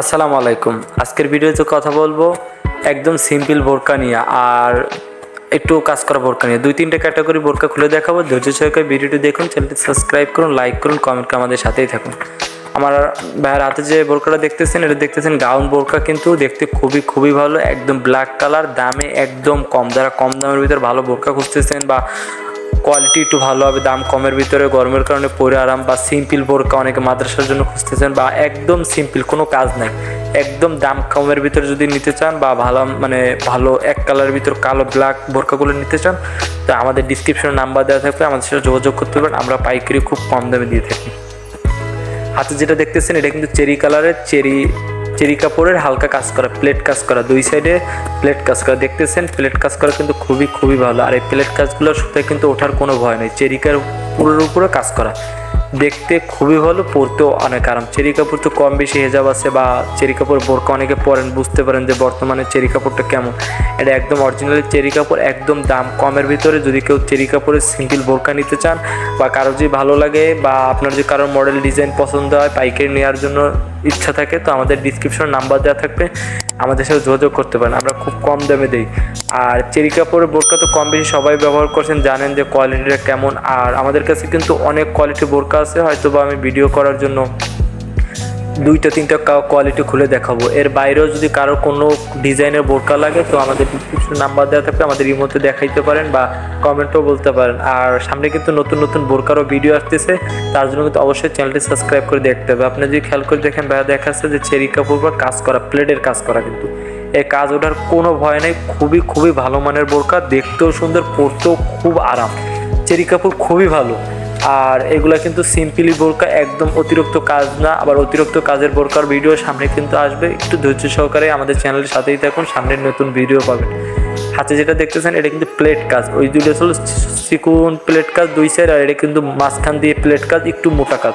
আসসালামু আলাইকুম। আজকের ভিডিওতে কথা বলব একদম সিম্পল বোরকা নিয়ে আর একটু কাজ করা বোরকা নিয়ে। দুই তিনটে ক্যাটাগরি বোরকা খুলে দেখাবো। ধৈর্য সহকারে ভিডিওটি দেখুন, চ্যানেলটি সাবস্ক্রাইব করুন, লাইক করুন, কমেন্ট করে আমাদের সাথেই থাকুন। আমার ভাইয়ের হাতে যে বোরকাটা দেখতেছেন, এটা দেখতেছেন গাউন বোরকা, কিন্তু দেখতে খুবই খুবই ভালো, একদম ব্ল্যাক কালার দামে একদম কম, যারা কম দামের ভিতরে ভালো বোরকা খুঁজতেছেন বা কোয়ালিটি একটু ভালো হবে, দাম কমের ভিতরে, গরমের কারণে পরে আরাম বা সিম্পল বোরকা অনেকে মাদ্রাসার জন্য খুঁজতেছেন বা একদম সিম্পল কোনো কাজ নাই। একদম দাম কমের ভিতরে যদি নিতে চান বা ভালো মানে ভালো এক কালারের ভিতর কালো ব্ল্যাক বোরকাগুলো নিতে চান, তো আমাদের ডিসক্রিপশনে নাম্বার দেওয়া থাকবে, আমাদের সাথে যোগাযোগ করতে পারেন আমরা পাইকারি খুব কম দামে দিয়ে থাকি। হাতে যেটা দেখতেছেন, এটা কিন্তু চেরি কালারের চেরি চেরি কাপড়ের হালকা কাজ করা প্লেট কাজ করা, দুই সাইডে প্লেট কাজ করা। দেখতেছেন প্লেট কাজ করা কিন্তু খুবই খুবই ভালো। আর এই প্লেট কাজগুলো সুতায় কিন্তু ওঠার কোনো ভয় নেই। চেরিকার পুরোর উপরে কাজ করা। দেখতে খুবই ভালো, পরতেও অনেক আরাম। চেরি কাপড় তো কম বেশি হেজাব আছে বা চেরি কাপড় বোরকা অনেকে পরেন, বুঝতে পারেন যে বর্তমানে চেরি কাপড়টা কেমন। এটা একদম অরিজিনাল চেরি কাপড়, একদম দাম কমের ভিতরে। যদি কেউ চেরি কাপড়ের সিঙ্গেল বোরকা নিতে চান বা কারও যদি ভালো লাগে বা আপনার যদি কারোর মডেল ডিজাইন পছন্দ হয়, পাইকারি নেওয়ার জন্য ইচ্ছা থাকে, তো আমাদের ডিসক্রিপশন নাম্বার দেওয়া থাকবে। আমাদের সাথে যোগাযোগ করতে পারেন। আমরা খুব কম দামে দিই। আর চেরি কাপড়ের বোরকা তো কম বেশি সবাই ব্যবহার করছেন, জানেন যে কোয়ালিটিটা কেমন। আর আমাদের কাছে কিন্তু অনেক কোয়ালিটি বোরকা আছে হয়তো বা আমি ভিডিও করার জন্য দুইটা, তিনটা কোয়ালিটি খুলে দেখাবো। এর বাইরেও যদি কারোর কোনো ডিজাইনের বোরকা লাগে, তো আমাদের ডিসক্রিপশন নাম্বার দেওয়া থাকবে, আমাদের ইমোতে দেখাইতে পারেন বা কমেন্টও বলতে পারেন। আর সামনে কিন্তু নতুন নতুন বোরকারও ভিডিও আসতেছে, তার জন্য কিন্তু অবশ্যই চ্যানেলটি সাবস্ক্রাইব করে দেখতে হবে। আপনি যদি খেয়াল করে দেখেন, ভাইয়া দেখাচ্ছে যে চেরি কাপড় বা কাজ করা প্লেটের কাজ করা কিন্তু। এই কাজ ওঠার কোনো ভয় নেই, খুবই খুবই ভালো মানের বোরকা, দেখতেও সুন্দর, পরতেও খুব আরাম। চেরি কাপড় খুবই ভালো। আর এগুলা কিন্তু সিম্পলি বোরকা, একদম অতিরিক্ত কাজ না। আবার অতিরিক্ত কাজের বোরকার ভিডিও সামনে কিন্তু আসবে। একটু ধৈর্য সহকারে আমাদের চ্যানেলের সাথেই থাকুন সামনের নতুন ভিডিও পাবেন। হাতে যেটা দেখতেছেন, এটা কিন্তু প্লেট কাজ। ওই দুটো হলো চিকুন প্লেট কাজ দুই সাইড আর এটা কিন্তু মাঝখান দিয়ে প্লেট কাজ, একটু মোটা কাজ।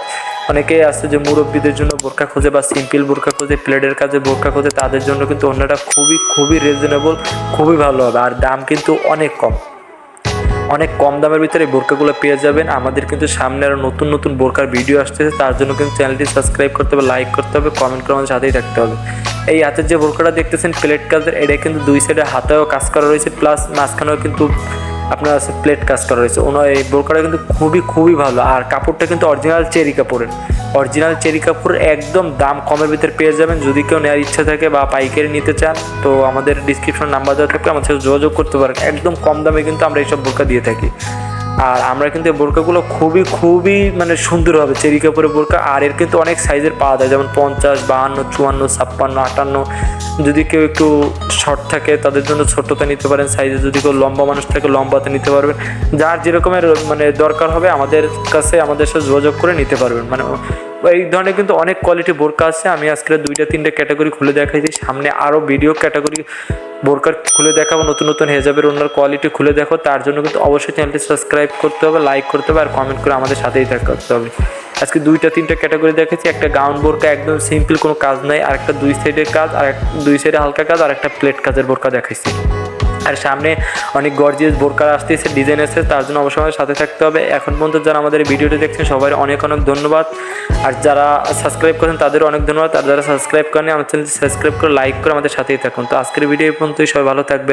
অনেকেই আছে যে মুরব্বীদের জন্য বোরকা খোঁজে বা সিম্পল বোরকা খোঁজে প্লেটের কাজে বোরকা খোঁজে, তাদের জন্য কিন্তু অন্যটা খুবই খুবই রিজনেবল খুবই ভালো হবে। আর দাম কিন্তু অনেক কম। অনেক কম দামের ভিতরে বোরকাগুলো পেয়ে যাবেন। আমাদের কিন্তু সামনে আরও নতুন নতুন বোরকার ভিডিও আসতেছে, তার জন্য কিন্তু চ্যানেলটি সাবস্ক্রাইব করতে হবে লাইক করতে হবে কমেন্ট করে আমাদের সাথেই থাকতে হবে। এই হাতের যে বোরকাটা দেখতেছেন প্লেট কাজের এটা কিন্তু দুই সাইডে হাতেও কাজ করা রয়েছে প্লাস মাঝখানেও কিন্তু আপনার আছে প্লেট কাজ করা রয়েছে। ওনার এই বোরকাটা কিন্তু খুবই খুবই ভালো। আর কাপড়টা কিন্তু অরিজিনাল চেরি কাপড়ের। অরিজিনাল চেরি কাপড় একদম দাম কমের ভিতরে পেয়ে যাবেন। যদি কেউ নেওয়ার ইচ্ছা থাকে বা পাইকারি নিতে চান, তো আমাদের ডিসক্রিপশন নাম্বার দেওয়া থাকলে আমাদের সাথে যোগাযোগ করতে পারেন। একদম কম দামে কিন্তু আমরা এইসব বোরকা দিয়ে থাকি। আর আমরা কিন্তু এই বোরকাগুলো খুবই খুবই মানে সুন্দর হবে। চেরি কাপড়ের বোরকা, আর এর কিন্তু অনেক সাইজের পাওয়া যায়, যেমন পঞ্চাশ, বাহান্ন, চুয়ান্ন, ছাপ্পান্ন, আটান্ন। যদি কেউ একটু শর্ট থাকে, তাদের জন্য ছোটতে নিতে পারেন সাইজে যদি কেউ লম্বা মানুষ থাকে, লম্বাতে নিতে পারবেন। যার যেরকমের মানে দরকার হবে, আমাদের কাছে, আমাদের সাথে যোগাযোগ করে নিতে পারবেন। মানে এই ধরনের কিন্তু অনেক কোয়ালিটি বোরকা আছে। আমি আজকে দুইটা, তিনটে ক্যাটাগরি খুলে দেখাইছি। সামনে আরও ভিডিও ক্যাটাগরি বোরকার খুলে দেখাবো, নতুন নতুন হেজাবের ওনার কোয়ালিটি খুলে দেখো। তার জন্য কিন্তু অবশ্যই চ্যানেলটি সাবস্ক্রাইব করতে হবে লাইক করতে হবে আর কমেন্ট করে আমাদের সাথেই থাকতে হবে। আজকে দুইটা, তিনটা ক্যাটাগরি দেখেছি, একটা গাউন বোরকা একদম সিম্পল কোনো কাজ নাই আর একটা দুই সাইডের কাজ আর দুই সাইডে হালকা কাজ আর একটা প্লেট কাজের বোরকা দেখাইছি। আর সামনে অনেক গর্জিয়াস বোরকার আসতেছে ডিজাইন আছে, তার জন্য অবশ্যই সাথে থাকতে হবে। এখন পর্যন্ত যারা আমাদের ভিডিওটি দেখছেন সবাই অনেক অনেক ধন্যবাদ। আর যারা সাবস্ক্রাইব করেন, তাদেরও অনেক ধন্যবাদ। আর যারা সাবস্ক্রাইব করেন আমার চ্যানেলটি সাবস্ক্রাইব করে লাইক করে আমাদের সাথেই থাকুন। তো আজকের ভিডিও পর্যন্তই, সবাই ভালো থাকবেন।